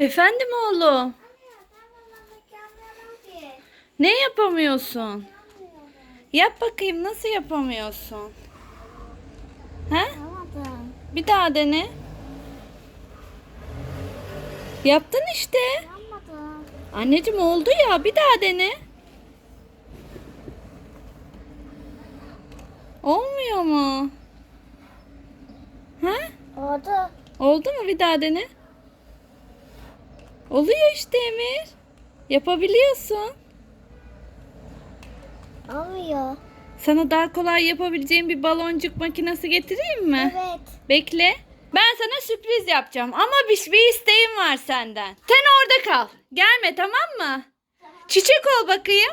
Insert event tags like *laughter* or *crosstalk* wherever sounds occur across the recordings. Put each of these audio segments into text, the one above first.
Efendim oğlum. Ne yapamıyorsun? Yap bakayım nasıl yapamıyorsun? He? Bir daha dene. Yaptın işte. Anneciğim oldu ya bir daha dene. Olmuyor mu? Ha? Oldu. Oldu mu bir daha dene. Oluyor işte Emir. Yapabiliyorsun. Olmuyor. Sana daha kolay yapabileceğim bir baloncuk makinesi getireyim mi? Evet. Bekle. Ben sana sürpriz yapacağım ama bir, bir isteğim var senden. Sen orada kal. Gelme tamam mı? Çiçek ol bakayım.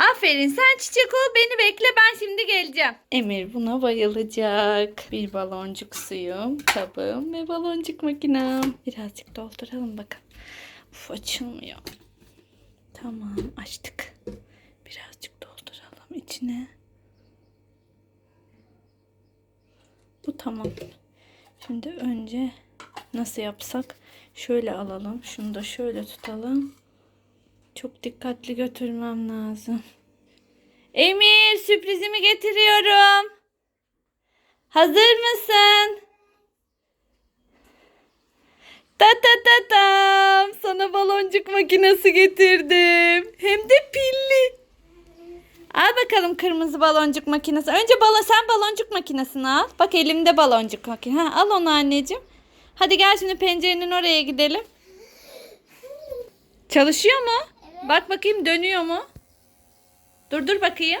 Aferin sen çiçek ol beni bekle ben şimdi geleceğim. Emir buna bayılacak. Bir baloncuk suyum, kabım ve baloncuk makinem. Birazcık dolduralım bakalım. Uf açılmıyor. Tamam açtık. Birazcık dolduralım içine. Bu tamam. Şimdi önce nasıl yapsak? Şöyle alalım. Şunu da şöyle tutalım. Çok dikkatli götürmem lazım. Emir sürprizimi getiriyorum. Hazır mısın? Ta ta ta tam. Sana baloncuk makinesi getirdim. Hem de pilli. Al bakalım kırmızı baloncuk makinesi. Önce balon sen baloncuk makinesini al. Bak elimde baloncuk makinesi. Ha, al onu anneciğim. Hadi gel şimdi pencerenin oraya gidelim. Çalışıyor mu? Bak bakayım dönüyor mu? Dur dur bakayım.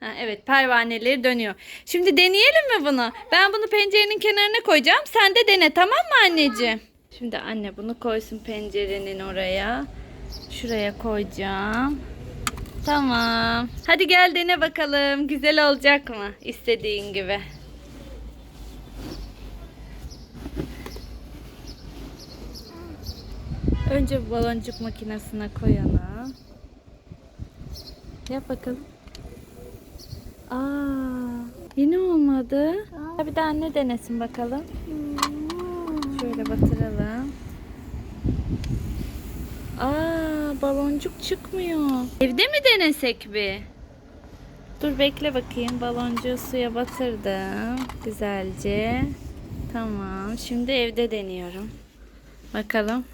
Ha, evet pervaneleri dönüyor. Şimdi deneyelim mi bunu? Ben bunu pencerenin kenarına koyacağım. Sen de dene tamam mı anneciğim? Şimdi anne bunu koysun pencerenin oraya. Şuraya koyacağım. Tamam. Hadi gel dene bakalım. Güzel olacak mı? İstediğin gibi. Önce baloncuk makinesine koyalım. Yap bakalım. Aa, yine olmadı. Bir daha anne denesin bakalım. Şöyle batıralım. Aa, baloncuk çıkmıyor. Evde mi denesek bir? Dur bekle bakayım. Baloncuğu suya batırdım. Güzelce. Tamam. Şimdi evde deniyorum. Bakalım.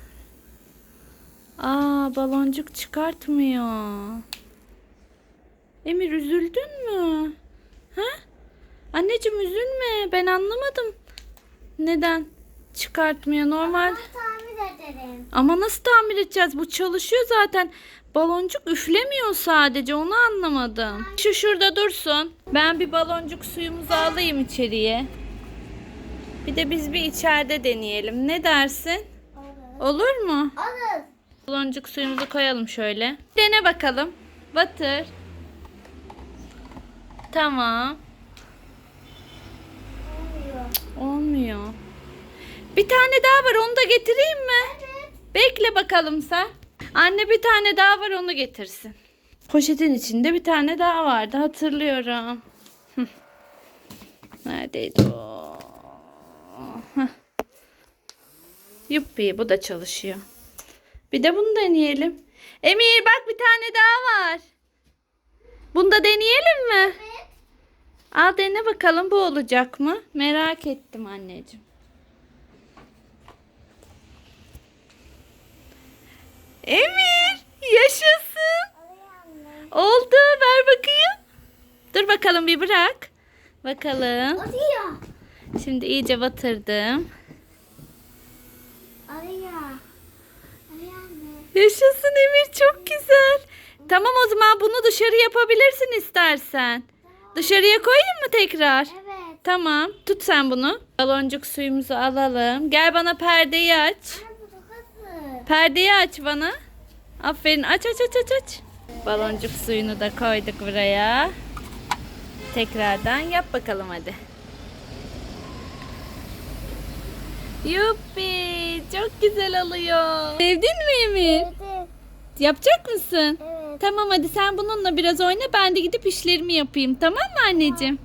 Aa, baloncuk çıkartmıyor. Emir üzüldün mü? Ha? Anneciğim üzülme. Ben anlamadım. Neden çıkartmıyor normal? Tamir ederim. Ama nasıl tamir edeceğiz? Bu çalışıyor zaten. Baloncuk üflemiyor sadece. Onu anlamadım. Şu şurada dursun. Ben bir baloncuk suyumuzu alayım içeriye. Bir de biz bir içeride deneyelim. Ne dersin? Olur. Olur mu? Olur. Baloncuk suyumuzu koyalım şöyle. Dene bakalım. Batır. Tamam. Olmuyor. Olmuyor. Bir tane daha var. Onu da getireyim mi? Evet. Bekle bakalım sen. Anne bir tane daha var onu getirsin. Poşetin içinde bir tane daha vardı hatırlıyorum. *laughs* Neredeydi o? Yuppi bu da çalışıyor. Bir de bunu deneyelim. Emir bak bir tane daha var. Bunu da deneyelim mi? Evet. Al dene bakalım bu olacak mı? Merak ettim anneciğim. Emir yaşasın. Oldu ver bakayım. Dur bakalım bir bırak. Bakalım. Şimdi iyice batırdım. Oluyor. Yaşasın Emir çok güzel. Tamam o zaman bunu dışarı yapabilirsin istersen. Dışarıya koyayım mı tekrar? Evet. Tamam. Tut sen bunu. Baloncuk suyumuzu alalım. Gel bana perdeyi aç. Perdeyi aç bana. Aferin. Aç aç aç aç aç. Baloncuk suyunu da koyduk buraya. Tekrardan yap bakalım hadi. Yuppi. Çok güzel oluyor. Sevdin mi Emir? Evet. Yapacak mısın? Evet. Tamam hadi sen bununla biraz oyna. Ben de gidip işlerimi yapayım. Tamam mı anneciğim?